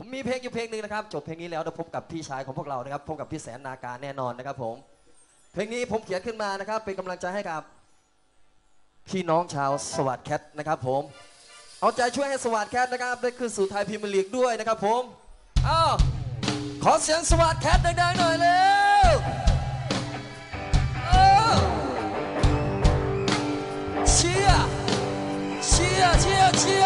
ผมมีเพลงอยู่เพลงหนึ่งนะครับ จบเพลงนี้แล้วเดี๋ยวพบกับพี่ชายของพวกเรานะครับ พบกับพี่แสนนาการแน่นอนนะครับผม เพลงนี้ผมเขียนขึ้นมานะครับ เป็นกำลังใจให้กับพี่น้องชาวสวัสดแคทนะครับผม เอาใจช่วยให้สวัสดแคทนะครับ ได้ขึ้นสู่ไทยพรีเมียร์ลีกด้วยนะครับผมอ้าวขอเสียงสวัสดแคทดังๆหน่อยเร็วเออเชียร์เชียร์เชียร์เชียร์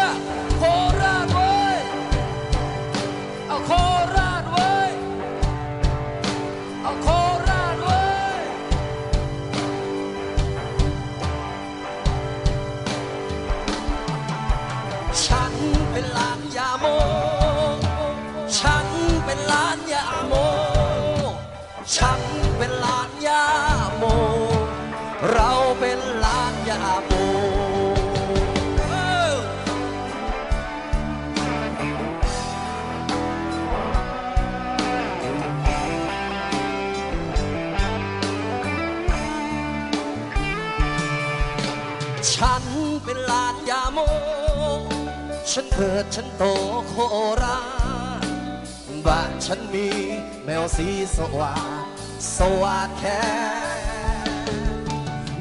ฉันเป็นหลานยาโม เราเป็นหลานยาโมฉันเป็นหลานยาโม ฉันเกิดฉันโตโคราช บ้านฉันมีแมวสีสว่าดสว่าดแค่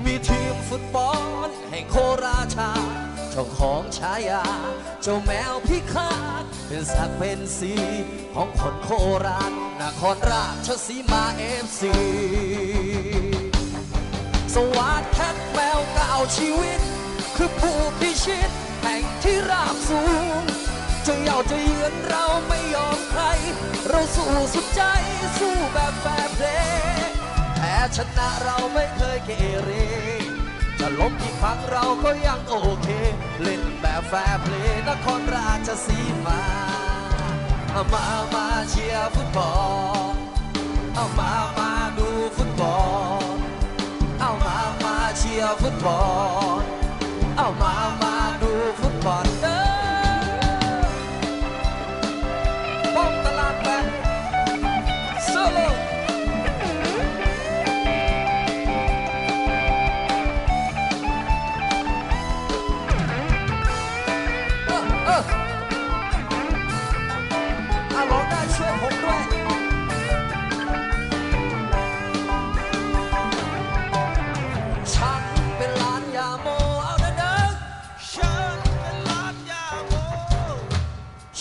มีทีมฟุตบอลแห่งโคราชาเจ้าของฉายา เจ้าแมวพิฆาตเป็นสักเป็นสีของคนโคราชนครราชสีมาเอฟซีสวัสดแคทแมวเก่าชีวิต คือผู้พิชิต แห่งที่ราบสูงจะเยาจะเยือนเราไม่ยอม เราสู้สุดใจสู้แบบแฟร์เพลย์แพ้ชนะเราไม่เคยเกเรจะล้มกี่ครั้งเราก็ยังโอเค เล่นแบบแฟร์เพลย์นครราชสีมา มามาเชียร์ฟุตบอลเอามามาดูฟุตบอลเอามามาเชียร์ฟุตบอลเอามามา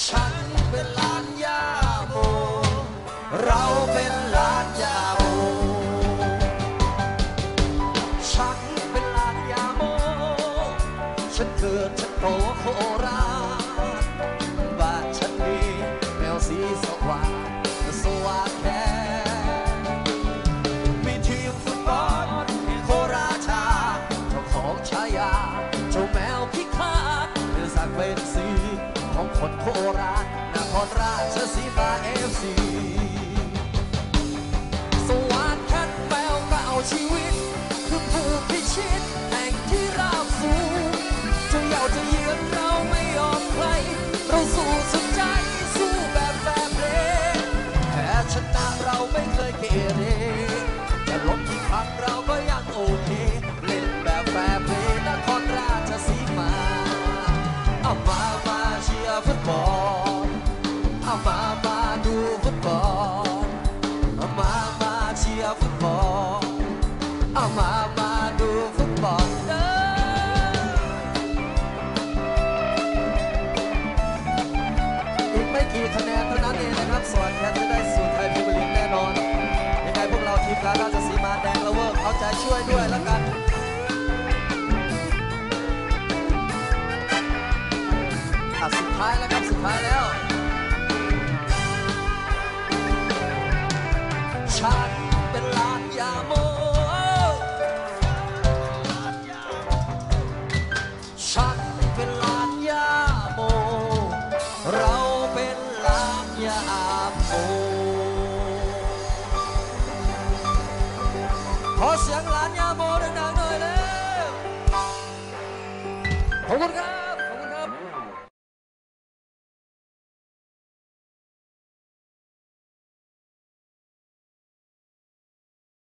ฉันเป็นหลานยาโม เราเป็นหลานยาโม ฉันเป็นหลานยาโม ฉันเกิดฉันโตโครา แดงละเวิร์กเอาใจช่วยด้วยแล้วกันสุดท้ายแล้วครับสุดท้ายแล้ว ขอเสียงหลานยาโมดังๆหน่อยเลยขอบคุณครับ